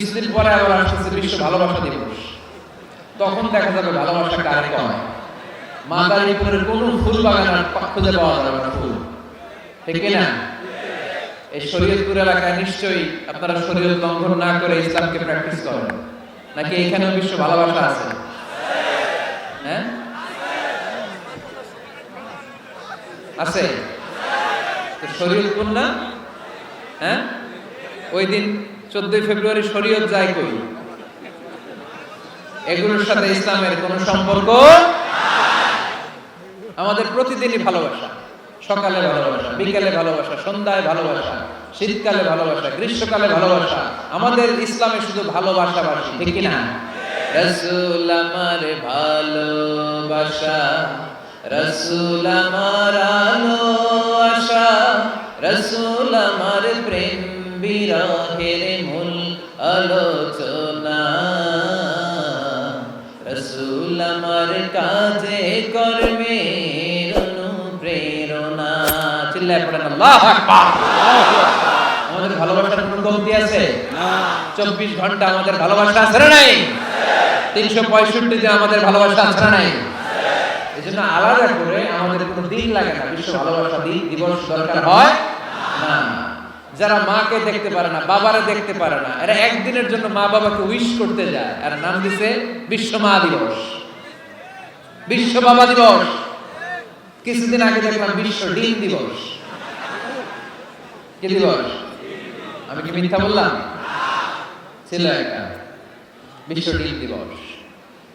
কিছুদিন পরে আবার আসতেছে বিশ্ব ভালোবাসা দিবস। তখন দেখা যাবে ভালোবাসা কারে কম। মাদারীপুরের কোন ফুল বাগান আর খুঁজে পাওয়া যাবে না ফুল। ঠিক না? এই শরীয়তপুর এলাকায় নিশ্চয়ই আপনারা শরীয়ত লঙ্ঘন না করে ইসলামকে প্র্যাকটিস করেন। নাকি এখানেও বিশ্ব ভালোবাসা আছে? হ্যাঁ? আছে। শরীয়তপুর না? হ্যাঁ? ওই দিন চোদ্দই ফেব্রুয়ারি শরীয়ত যায় কই? এগুলোর সাথে ইসলামের কোন সম্পর্ক? আমাদের প্রতিদিনই ভালোবাসা। সকালে ভালোবাসা, বিকেলে ভালোবাসা, সন্ধ্যায় ভালোবাসা, শীতকালে ভালোবাসা, গ্রীষ্মকালে ভালোবাসা। আমাদের ইসলামে শুধু ভালোবাসা বাসি ঠিক কি না রসুল আমার ভালোবাসা, রসুল আমার আলো আশা, রসুল আমার প্রেম। বিরহের মূল আলোচনা। রসুল আমার কাজে কর্মে অনুপ্রেরণা। চিল্লায় পড়েন, আল্লাহ আকবার। আমাদের ভালোবাসার কোনো কমতি আছে? চব্বিশ ঘণ্টা আমাদের ভালোবাসা আছে না নাই? তিনশো পঁয়ষট্টি দিন আমাদের ভালোবাসা আছে না নাই? এই জন্য আলাদা করে আমাদের কোনো দিন লাগে না। বিশ্ব ভালোবাসা দিন দিবস দরকার হয়। না যারা মাকে দেখতে পারে না, বাবারে দেখতে পারে না, এরা একদিনের জন্য মা বাবাকে উইশ করতে যায়। আর নাম দিছে বিশ্ব মা দিবস। বিশ্ব বাবা দিবস। কিছুদিন আগে দেখলাম বিশ্ব ডিম দিবস। কি দিবস? আমি কি মিথ্যা বললাম? ছিল একটা। বিশ্ব ডিম দিবস।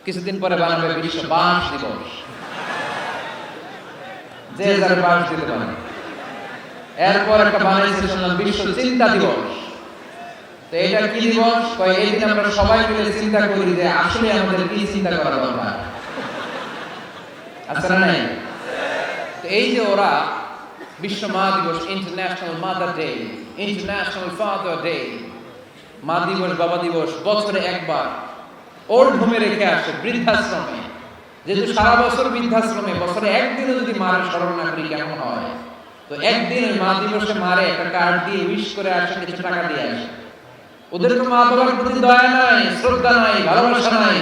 কিছুদিন পরে বানাবে বিশ্ব বাঁশ দিবস। যে যার বাঁশ দিতে পারে। এরপর একটা বানাইছে শুনলাম বিশ্ব চিন্তা দিবস। তো এটা কি দিবস? এই দিন আমরা সবাই মিলে চিন্তা করি যে আসলে আমাদের কি চিন্তা করা দরকার। না নাই? তো এই যে ওরা বিশ্ব মা দিবস international mother day international father day মা দিবস, বাবা দিবস, বছরে একবার ওর ঘুমে রেখে আসে বৃদ্ধাশ্রমে। যেহেতু সারা বছর বৃদ্ধাশ্রমে, বছরে একদিনও যদি মার স্মরণ না করি, কেমন হয়? তো একদিন মা দিবসে মারে, একটা কার্ড দিয়ে উইশ করে আসে কিছু টাকা দিয়ে আসে ওদের তো মা বাবার প্রতি দয়া নাই, শ্রদ্ধা নাই, ভালোবাসা নাই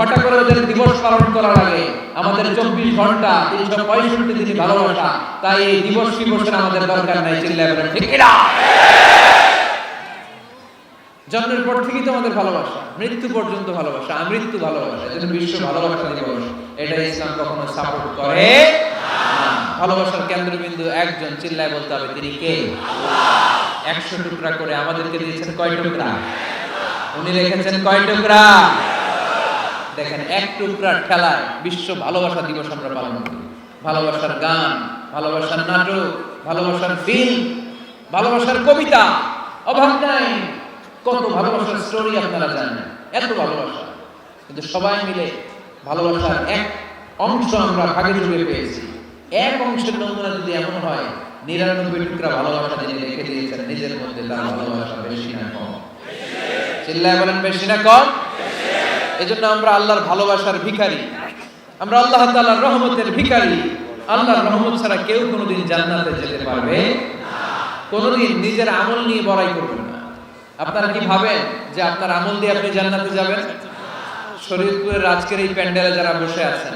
ঘটা করে ওদের দিবস পালন করা লাগে আমাদের চব্বিশ ঘণ্টা, তিনশো পঁয়ষট্টি দিন ভালোবাসা, তাই এই দিবস আমাদের দরকার নাই চিল্লা বলেন, ঠিক কিনা জন্মের পর থেকেই তো আমাদের ভালোবাসা, মৃত্যু পর্যন্ত ভালোবাসা, আমৃত্যু ভালোবাসা, এজন্য বিশ্ব ভালোবাসা দিবস এটা ইসলাম কখনো সাপোর্ট করে না। ভালোবাসার কেন্দ্রবিন্দু একজন চিল্লায় বলতে হবে, তিনি কে? একশো টুকরা করে আমাদেরকে দিয়েছেন কয় টুকরা? উনি রেখেছেন কয় টুকরা? দেখেন, এক টুকরার খেলায় বিশ্ব ভালোবাসা দিবস আমরা পালন করি। ভালোবাসার গান, ভালোবাসার নাটক, ভালোবাসার ফিল্ম ভালোবাসার কবিতা, অভাব নাই। কত ভালোবাসার স্টোরি আপনারা জানেন, এত ভালোবাসা। কিন্তু সবাই মিলে ভালোবাসার এক অংশ আমরা ভাগে জুড়ে পেয়েছি। এক অংশের নমুনা যদি এমন হয়, নিরানব্বই টুকরা ভালোবাসা যিনি রেখে দিয়েছেন, নিজের মধ্যে তার ভালোবাসা বেশি না কম। চিল্লায় বলেন, বেশি না কম? এজন্য আমরা আল্লাহর ভালোবাসার ভিখারি। আমরা আল্লাহ তাআলার রহমতের ভিখারি। আল্লাহর রহমত ছাড়া কেউ কোনোদিন জান্নাতে যেতে পারবে কোনোদিন নিজের আমল নিয়ে বড়াই করবেন না। আপনারা কি ভাবেন যে আপনার আমল দিয়ে আপনি জান্নাতে যাবেন? শরীয়তপুরের আজকের এই প্যান্ডেলে যারা বসে আছেন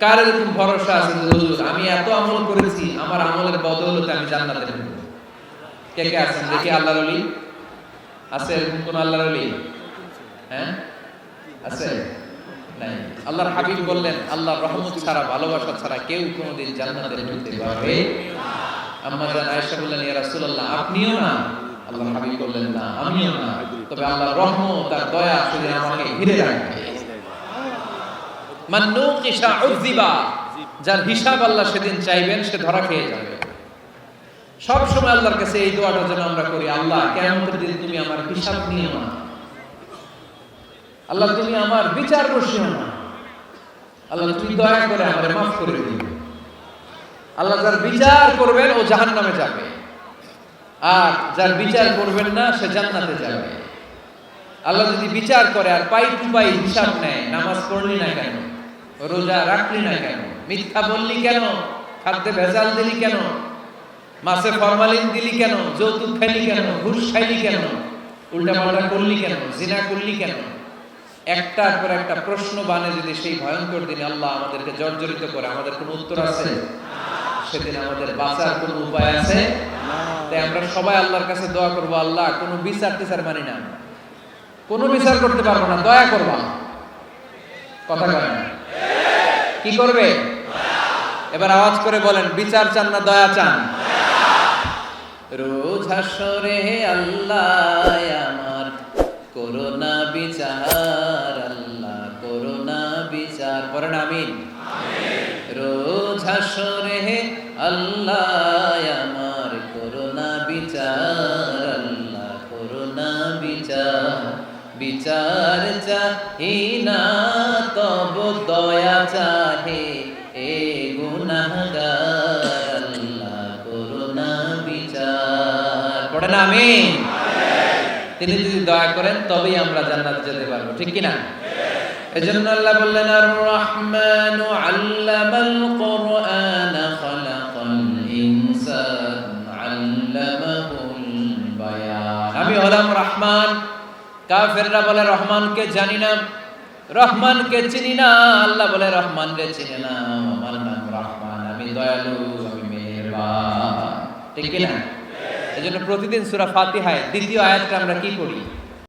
কার এরকম ভরসা আছে? আমি এত আমল করেছি, আমার আমলের বদৌলতে আমি জান্নাতে কে কে আছেন? দেখি আল্লাহর আছে এরকম কোন আল্লাহর ওলি? হ্যাঁ? আছে? আল্লাহর হাবিব বললেন, আল্লাহর রহমত ছাড়া, ভালোবাসা ছাড়া কেউ কোনোদিন জান্নাতে ঢুকতে পারবে আম্মা জান আয়েশা বললেন, ইয়া রাসূলুল্লাহ, আপনিও না? আল্লাহর হাবিব বললেন, না, আমিও না। তবে আল্লাহর রহমত আর দয়া শুধু আমাকে ঘিরে রাখবে। যার হিসাব আল্লাহ সেদিন চাইবেন, সে ধরা খেয়ে যাবে। সব সময় আল্লাহর কাছে এই দোয়াটা যেন আমরা করি, আল্লাহ, কিয়ামতের দিন তুমি আমার হিসাব না। আল্লাহ, তুমি আমার বিচার বসিও না। আল্লাহ, তুমি দয়া করে মাফ করে দিও। আল্লাহ, যার বিচার করবেন, ও জাহান্নামে যাবে। আর যার বিচার করবেন না, সে জান্নাতে যাবে। আল্লাহ যদি বিচার করে আর পাই টু পাই হিসাব নেয়, নামাজ পড়লি না কেন? রোজা রাখলি না কেন? মিথ্যা বললি কেন? খাদ্যে ভেজাল দিলি কেন? মাছে ফরমালিন দিলি কেন? যৌতুক খাইলি কেন? ঘুষ খাইলি কেন? উল্টাপাল্টা করলি কেন? জিনা করলি কেন? একটার পর একটা প্রশ্ন বানে যদি সেই ভয়ঙ্কর দিনে আল্লাহ আমাদেরকে জর্জরিত করে আমাদের কোনো উত্তর আছে? সেদিন আমাদের বাঁচার কোনো উপায় আছে? তাই আমরা সবাই আল্লাহর কাছে দোয়া করব, আল্লাহ, কোনো বিচার টিচার মানি না। কোনো বিচার করতে পারব না, দয়া করবা। কথা কয় না। কি করবে? এবার আওয়াজ করে বলেন, বিচার চান না, দয়া চান? রোজ হাসরে আল্লাহ আমার, করোনা বিচার, আল্লাহ করোনা বিচার। পড়েন, আমিন। রোজ হাসরে আল্লাহ আমার, করোনা বিচার। বিচার চাহি না, তব দয়া চাহে এ গুনাহগার। আল্লাহ করোনা বিচার। পড়েন আমিন। তিনি যদি দয়া করেন, তবেই আমরা জান্নাতে যেতে পারব। ঠিক কি না এজন্য আল্লাহ বললেন, আর রহমানু আল্লামাল কাফেররা বলে, রহমানকে জানি না, রহমানকে চিনি না, আল্লাহ বলে রহমান রে চিনি না। আমার নাম রহমান, আমি দয়ালু, আমি মেহেরবান। ঠিক না? এজন্য প্রতিদিন সূরা ফাতিহায় দ্বিতীয় আয়াতটা আমরা কি পড়ি?